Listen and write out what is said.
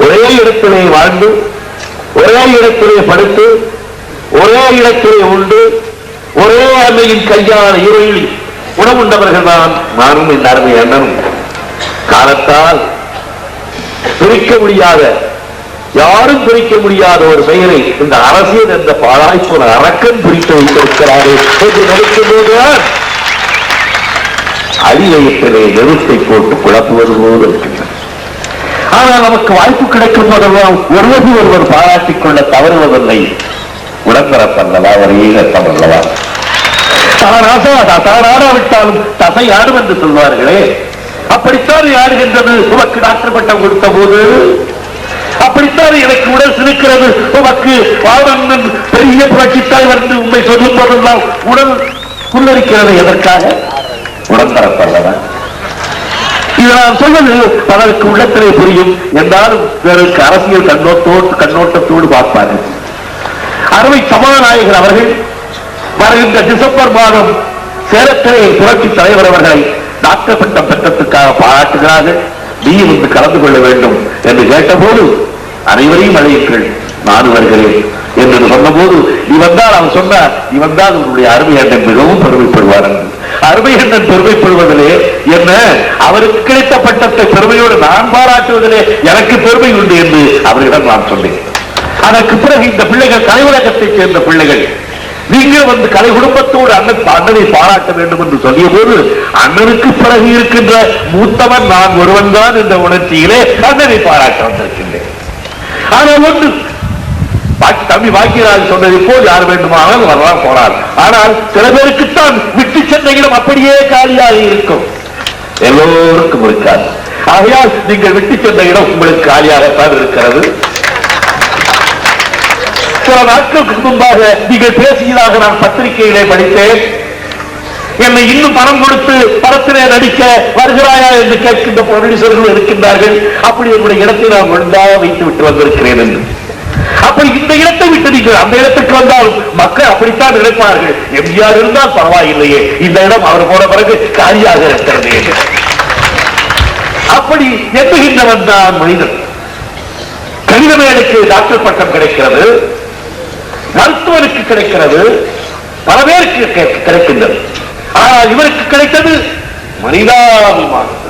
ஒரே இடத்திலே வாழ்ந்து ஒரே இடத்திலே படுத்து ஒரே இடத்திலே உண்டு ஒரே அன்னையின் கையால் இருளில் உணவுண்டவர்கள் தான் நானும் இந்த அருமை அண்ணனும். காலத்தால் பிரிக்க முடியாத யாரும் பிரிக்க முடியாத ஒரு பெயரை இந்த அரசியல் என்ற பாழாய்ப்போன அரக்கன் பிரித்து வைத்திருக்கிறாரே என்று நினைக்கும் போதுதான் அடிவயத்திலே நெருப்பை போட்டு குழப்புவது போல் இருக்கின்றன ஆனால் நமக்கு வாய்ப்பு கிடைக்கும் போதெல்லாம் ஒருவது ஒருவர் பாராட்டிக் கொள்ள தவறுவதில்லை. உடன்பிறப்பல்லவா ஒரு ஈழத்தம் அல்லவா? தானாக தானாடாவிட்டாலும் தசை ஆடும் என்று சொல்வார்களே. அப்படித்தான் ஆடுகின்றது. உமக்கு டாக்டர் பட்டம் கொடுத்த போது. அப்படித்தான் எனக்கு உடல் சிரிக்கிறது. உமக்கு பாவண்ணன் பெரிய புரட்சித்தாய் வந்து உண்மை சொல்லும் போதெல்லாம் உடல் புல்லரிக்கிறது எதற்காக? உடன்பிறப்பல்லவா இது நான் சொல்வது பலருக்கு உள்ளத்திலே புரியும். என்றாலும் பிறருக்கு அரசியல் கண்ணோட்டோடு கண்ணோட்டத்தோடு பார்ப்பார்கள். அருமை சபாநாயகர் அவர்கள் வருகின்ற டிசம்பர் மாதம் சேலத்திலே புரட்சி தலைவர் அவர்களை டாக்டர் பட்டம் பெற்றத்துக்காக பாராட்டுகிறார்கள். நீ வந்து கலந்து கொள்ள வேண்டும் என்று கேட்டபோது அனைவரையும் அழையுங்கள். நான் வருகிறேன். என்று சொன்னபோது நீ வந்தால் அவன் சொன்னார் நீ வந்தால் உன்னுடைய அருமை அண்ணன் மிகவும் பெருமைப்படுவார். என்று அருமை அண்ணன் பெருமைப்படுவதிலே என்ன? அவருக்கு கிடைத்த பட்டத்தை பெருமையோடு நான் பாராட்டுவதிலே எனக்கு பெருமை உண்டு என்று அவரிடம் நான் சொன்னேன். அதற்கு பிறகு இந்த பிள்ளைகள் கலைவுலகத்தைச் சேர்ந்த பிள்ளைகள் நீங்கள் வந்து கலை குடும்பத்தோடு அண்ணன் அண்ணனை பாராட்ட வேண்டும் என்று சொல்லிய போது அண்ணனுக்கு பிறகு இருக்கின்ற மூத்தவன் நான் ஒருவன் தான் என்ற உணர்ச்சியிலே அண்ணனை பாராட்ட வந்திருக்கின்றேன். ஆனால் ஒன்று தம்பி பாக்கியராஜ் சொன்னதை போல் யார் வேண்டுமானால் வரலாம் போனார் ஆனால் சில பேருக்குத்தான் விட்டு சென்ற இடம் அப்படியே காலியாக இருக்கும். எல்லோருக்கும் இருக்காது. ஆகையால் நீங்கள் விட்டு சென்ற இடம் உங்களுக்கு காலியாகத்தான் இருக்கிறது. சில நாட்களுக்கு முன்பாக நீங்கள் பேசியதாக நான் பத்திரிகையிலே படித்தேன். என்னை இன்னும் பணம் கொடுத்து படத்திலே நடிக்க வருகிறாயா என்று கேட்கின்ற ப்ரொடியூசர்கள் இருக்கின்றார்கள். அப்படி என்னுடைய இடத்தை நான் ஒழுங்காக வைத்து விட்டு வந்திருக்கிறேன் என்று. அப்படி இந்த இடத்தை விட்டு நீங்கள் அந்த இடத்துக்கு வந்தால் மக்கள் அப்படித்தான் நினைப்பார்கள். எம்ஜிஆர் இருந்தால் பரவாயில்லையே. இந்த இடம் அவர் போன பிறகு காலியாக இருக்கிறது. அப்படி எண்ணுகின்றவன் தான் மனிதன். கணிதமேலுக்கு டாக்டர் பட்டம் கிடைக்கிறது. மருத்துவருக்கு கிடைக்கிறது. பல பேருக்கு கிடைக்கின்றது. ஆனால் இவருக்கு கிடைத்தது மனிதாபிமானம்.